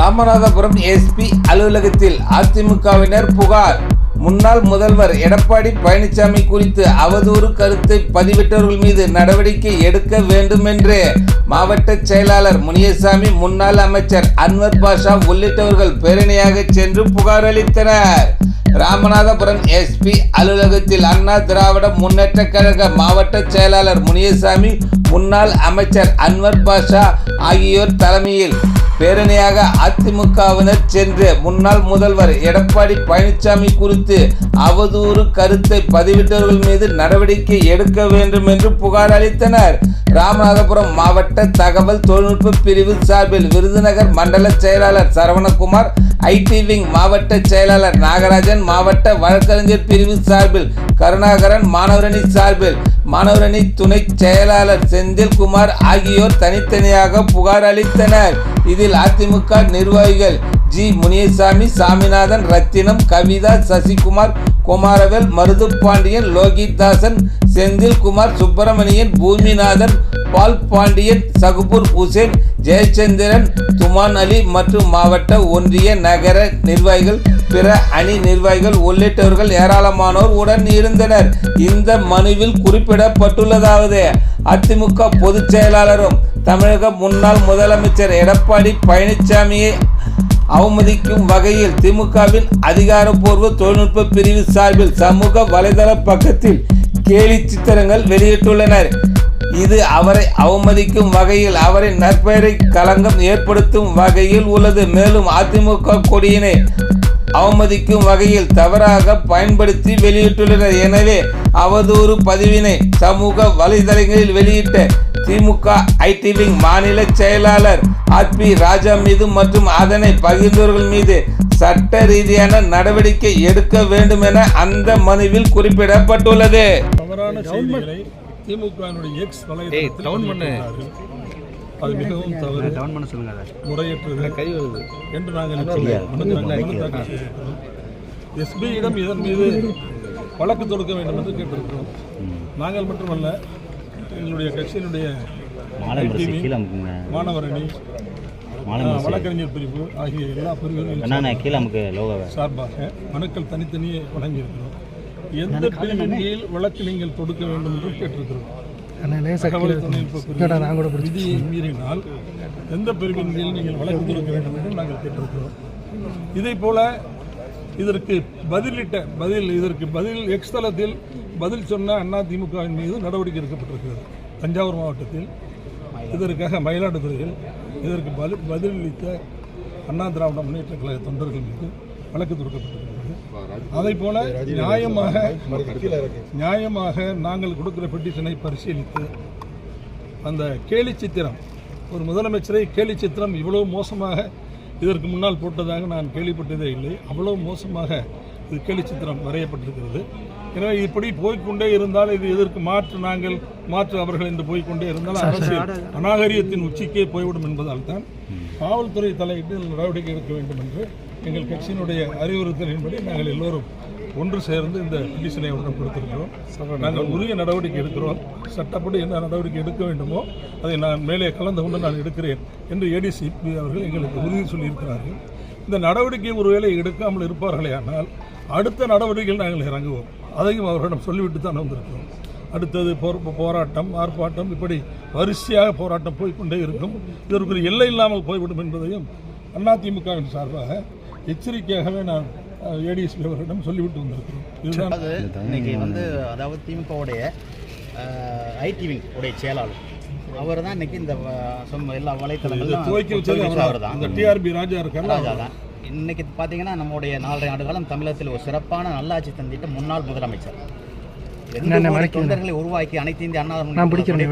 Ramanathapuram SP அலுவலகத்தில் அதிமுகவினர் புகார். முன்னாள் முதல்வர் எடப்பாடி பழனிசாமி குறித்து அவதூறு கருத்தை பதிவிட்டவர்கள் மீது நடவடிக்கை எடுக்க வேண்டும் என்று மாவட்ட செயலாளர் முனியசாமி முன்னாள் அமைச்சர் அன்வர் பாஷா உள்ளிட்டவர்கள் பேரணியாக சென்று புகார் அளித்தனர். ராமநாதபுரம் எஸ்பி அலுவலகத்தில் அண்ணா திராவிட முன்னேற்ற கழக மாவட்ட செயலாளர் முனியசாமி முன்னாள் அமைச்சர் அன்வர் பாஷா ஆகியோர் தலைமையில் பேரணியாக அதிமுகவினர் சென்று முன்னாள் முதல்வர் எடப்பாடி பழனிசாமி குறித்து அவதூறு கருத்தை பதிவிட்டவர்கள் மீது நடவடிக்கை எடுக்க வேண்டும் என்று புகார் அளித்தனர். ராமநாதபுரம் மாவட்ட தகவல் தொழில்நுட்ப பிரிவு சார்பில் விருதுநகர் மண்டல செயலாளர் சரவணகுமார் ஐடி விங் மாவட்ட செயலாளர் நாகராஜன் மாவட்ட வழக்கறிஞர் பிரிவு சார்பில் கருணாகரன் மாணவரணி சார்பில் மாணவரணி துணை செயலாளர் செந்தில்குமார் ஆகியோர் தனித்தனியாக புகார் அளித்தனர். இதில் அதிமுக நிர்வாகிகள் ஜி. முனியசாமி சாமிநாதன் ரத்தினம் கவிதா சசிகுமார் குமாரவேல் மருதுபாண்டியன் லோகிதாசன் செந்தில்குமார் சுப்பிரமணியன் பூமிநாதன் பால் பாண்டியன் சகுபூர் ஹூசேன் ஜெயச்சந்திரன் துமான் அலி மற்றும் மாவட்ட ஒன்றிய நகர நிர்வாகிகள் பிற அணி நிர்வாகிகள் உள்ளிட்டவர்கள் ஏராளமானோர் உடன் இருந்தனர். இந்த மனுவில் குறிப்பிடப்பட்டுள்ளதாவது அதிமுக பொதுச் செயலாளரும் தமிழக முன்னாள் முதலமைச்சர் எடப்பாடி பழனிசாமியை அவமதிக்கும் வகையில் திமுகவின் அதிகாரப்பூர்வ தொழில்நுட்ப பிரிவு சார்பில் சமூக வலைதள பக்கத்தில் கேலி சித்திரங்கள் வெளியிட்டுள்ளனர். இது அவரை அவமதிக்கும் வகையில் அவரின் நற்பெயரை களங்கம் ஏற்படுத்தும் வகையில் உள்ளது. மேலும் அதிமுக கொடியினை அவமதிக்கும் வகையில் தவறாக பயன்படுத்தி வெளியிட்டுள்ளனர். எனவே அவதூறு பதிவினை சமூக வலைதளங்களில் வெளியிட்ட திமுக ஐடிவிங் மாநில செயலாளர் ஆர் பி ராஜா மீது மற்றும் அதனை பகிர்ந்தவர்கள் மீது சட்ட ரீதியான நடவடிக்கை எடுக்க வேண்டும் என அந்த மனுவில் குறிப்பிடப்பட்டுள்ளது. திமுகவினுடைய எக்ஸ் வலைதளத்தில் அது மிகவும் தவறு. டவுன் பண்ண சொல்லுங்க முறையற்றது என்று நாங்கள் எஸ்பியிடம் இதன் மீது வழக்கு தொடுக்க வேண்டும் என்று கேட்டிருக்கிறோம். நாங்கள் மட்டுமல்ல எங்களுடைய கட்சியினுடைய மாலை முரசு கீழே அமுக்குங்க. மாணவர் அணி மாலை ஆஹ், முரசு. வழக்கறிஞர் பிரிவு ஆகிய எல்லா பிரிவுகளின் அண்ணா கீழே அமுக்கு லோகோவை. சார்பாக மனுக்கள் தனித்தனியே வழங்கியிருக்கிறோம். எந்த பிரிவின் கீழ் வழக்கு நீங்கள் தொடுக்க வேண்டும் என்று கேட்டிருக்கிறோம். விதியை மீறினால் எந்த பிரிவின் கீழ் நீங்கள் வழக்கு தொடுக்க வேண்டும் என்று நாங்கள் கேட்டிருக்கிறோம். இதே போல இதற்கு பதிலிட்ட பதில் இதற்கு பதில் எக்ஸ் தளத்தில் பதில் சொன்ன அண்ணா திமுகவின் மீது நடவடிக்கை எடுக்கப்பட்டிருக்கிறது. தஞ்சாவூர் மாவட்டத்தில் இதற்காக மயிலாடுதுறையில் இதற்கு பதில் பதிலளித்த அண்ணா திராவிட முன்னேற்ற கழக தொண்டர்கள் மீது வழக்கு தொடுக்கப்பட்டிருக்கிறது. அதை போல நியாயமாக நியாயமாக நாங்கள் கொடுக்கிற பெட்டிஷனை பரிசீலித்து அந்த கேலி சித்திரம் ஒரு முதலமைச்சரை கேலி சித்திரம் இவ்வளவு மோசமாக இதற்கு முன்னால் போட்டதாக நான் கேள்விப்பட்டதே இல்லை. அவ்வளவு மோசமாக இது கேலி சித்திரம் வரையப்பட்டிருக்கிறது. எனவே இப்படி போய்க்கொண்டே இருந்தால் இது இதற்கு மாற்று நாங்கள் மாற்று அவர்கள் என்று போய்க்கொண்டே இருந்தால் அரசியல் அநாகரியத்தின் உச்சிக்கே போய்விடும் என்பதால் தான் காவல்துறை தலையிட்டு நடவடிக்கை எடுக்க வேண்டும் என்று எங்கள் கட்சியினுடைய அறிவுறுத்தலின்படி நாங்கள் எல்லோரும் ஒன்று சேர்ந்து இந்த பிடிஷனை உடன் கொடுத்திருக்கிறோம். நாங்கள் உரிய நடவடிக்கை எடுக்கிறோம். சட்டப்படி என்ன நடவடிக்கை எடுக்க வேண்டுமோ அதை நான் மேலே கலந்து கொண்டு நான் எடுக்கிறேன் என்று ஏடிசிபி அவர்கள் எங்களுக்கு உறுதி சொல்லியிருக்கிறார்கள். இந்த நடவடிக்கை ஒருவேளை எடுக்காமல் இருப்பார்களே ஆனால் அடுத்த நடவடிக்கையில் நாங்கள் இறங்குவோம். அதையும் அவர்களிடம் சொல்லிவிட்டு தான் வந்திருக்கிறோம். அடுத்தது போர் போராட்டம் ஆர்ப்பாட்டம் இப்படி வரிசையாக போராட்டம் போய்க்கொண்டே இருக்கும். இதற்கு ஒரு எல்லை இல்லாமல் போய்விடும் என்பதையும் அதிமுகவின் சார்பாக எச்சரிக்கையாகவே நான் ஏடிஎஸ்பி அவர்களிடம் சொல்லிவிட்டு வந்திருக்கிறோம். இதுதான் இன்னைக்கு வந்து அதாவது திமுகவுடைய ஐடி விங் உடைய செயலாளர். அவர் தான் இன்னைக்கு இந்த எல்லா வலைத்தளங்களும் துவக்கி வச்சது அவர்? தான் அந்த டிஆர்பி ராஜா இருக்காரு ராஜா தான் இன்னைக்கு பார்த்தீங்கன்னா நம்முடைய நாலரை ஆண்டு காலம் தமிழகத்தில் ஒரு சிறப்பான நல்லாட்சி தந்திட்ட முன்னாள் முதலமைச்சர். தொண்டர்களை உருவாக்கி அனைத்து இந்திய அண்ணா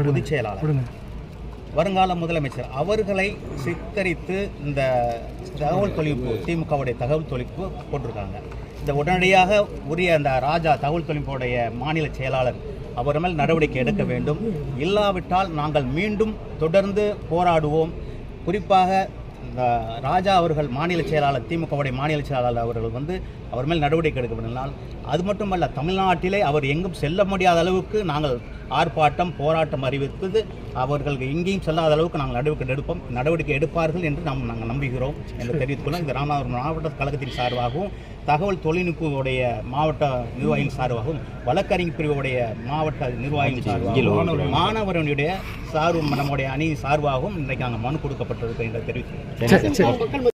பொதுச் செயலாளர் வருங்கால முதலமைச்சர் அவர்களை சித்தரித்து இந்த தகவல் தொழில்நுட்பு திமுகவுடைய தகவல் தொழில்நுட்பு போட்டிருக்காங்க. இந்த உடனடியாக உரிய அந்த ராஜா தகவல் தொழில்நுட்புடைய மாநில செயலாளர் அவர் மேல் நடவடிக்கை எடுக்க வேண்டும். இல்லாவிட்டால் நாங்கள் மீண்டும் தொடர்ந்து போராடுவோம். குறிப்பாக இந்த ராஜா அவர்கள் மாநில செயலாளர் திமுகவுடைய மாநில செயலாளர் அவர்கள் வந்து அவர் மேல் நடவடிக்கை எடுக்கப்படனால் அது மட்டுமல்ல தமிழ்நாட்டிலே அவர் எங்கும் செல்ல முடியாத அளவுக்கு நாங்கள் ஆர்ப்பாட்டம் போராட்டம் அறிவிப்பது அவர்கள் எங்கேயும் செல்லாத அளவுக்கு நாங்கள் நடவடிக்கை எடுப்போம் நடவடிக்கை எடுப்பார்கள் என்று நாம் நாங்கள் நம்புகிறோம் என்று தெரிவித்துக்கொள்ள இந்த ராமநாதபுரம் மாவட்ட கழகத்தின் சார்பாகவும் தகவல் தொழில்நுட்பவுடைய மாவட்ட நிர்வாகியின் சார்பாகவும் வழக்கறிஞர் பிரிவுடைய மாவட்ட நிர்வாகியின் சார்பாகவும் மாணவர்களுடைய சார்பு நம்முடைய அணி சார்பாகவும் இன்றைக்கு நாங்கள் மனு கொடுக்கப்பட்டிருக்கு என்று சார்.